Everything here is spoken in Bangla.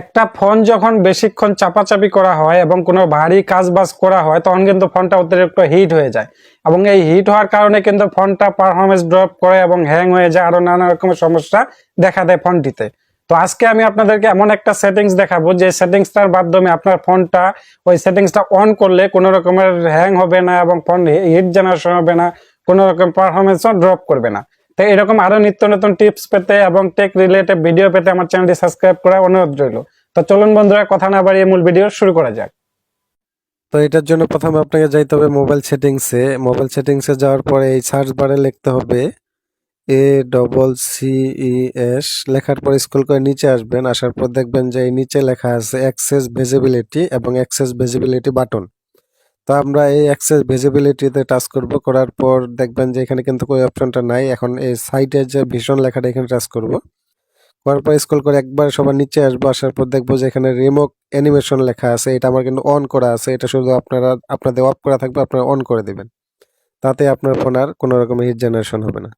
একটা ফোন যখন বেশিক্ষণ চাপাচাপি করা হয় এবং কোনো ভারী কাজ বাজ করা হয়, তখন কিন্তু ফোনটা অতিরিক্ত হিট হয়ে যায়। এবং এই হিট হওয়ার কারণে কিন্তু ফোনটা পারফরমেন্স ড্রপ করে এবং হ্যাং হয়ে যায় আরও নানা রকমের সমস্যা দেখা দেয় ফোনটিতে। তো আজকে আমি আপনাদেরকে এমন একটা সেটিংস দেখাবো, যে সেটিংসটার মাধ্যমে আপনার ফোনটা, ওই সেটিংসটা অন করলে কোনো রকমের হ্যাং হবে না এবং ফোন হিট জেনারেশন হবে না, কোনো রকম পারফরমেন্সও ড্রপ করবে না। তো এরকম আরও নিত্য নতুন টিপস পেতে এবং টেক রিলেটেড ভিডিও পেতে আমার চ্যানেলটি সাবস্ক্রাইব করা অনুরোধ রইল। তো চলুন বন্ধুরা, কথা না বাড়িয়ে মূল ভিডিও শুরু করা যাক। তো এটার জন্য প্রথমে আপনাকে যাইতে হবে মোবাইল সেটিংসে মোবাইল সেটিংসে যাওয়ার পরে এই সার্চ বারে লিখতে হবে এ ডবল এস লেখার পর স্ক্রল করে নিচে আসবেন। আসার পর দেখবেন যে এই নিচে লেখা আছে অ্যাক্সেস ভিজিবিলিটি এবং অ্যাক্সেস ভিজিবিলিটি বাটন তো আমরা এই অ্যাক্সেস ভিজিবিলিটিতে টাচ করব। করার পর দেখবেন যে এখানে কিন্তু কোনো অপশনটা নাই। এখন এই সাইডে যে ভীষণ লেখাটা এখানে টাচ করব। করার পর স্কুল করে একবার সবার নিচে আসব। আসার পর দেখব যে এখানে রিমোক অ্যানিমেশন লেখা আছে। এটা আমার কিন্তু অন করা আছে। এটা শুধু আপনারা, আপনাদের অফ করা থাকবে, আপনারা অন করে দেবেন। তাতে আপনার ফোন আর কোনো রকম হিট জেনারেশন হবে না।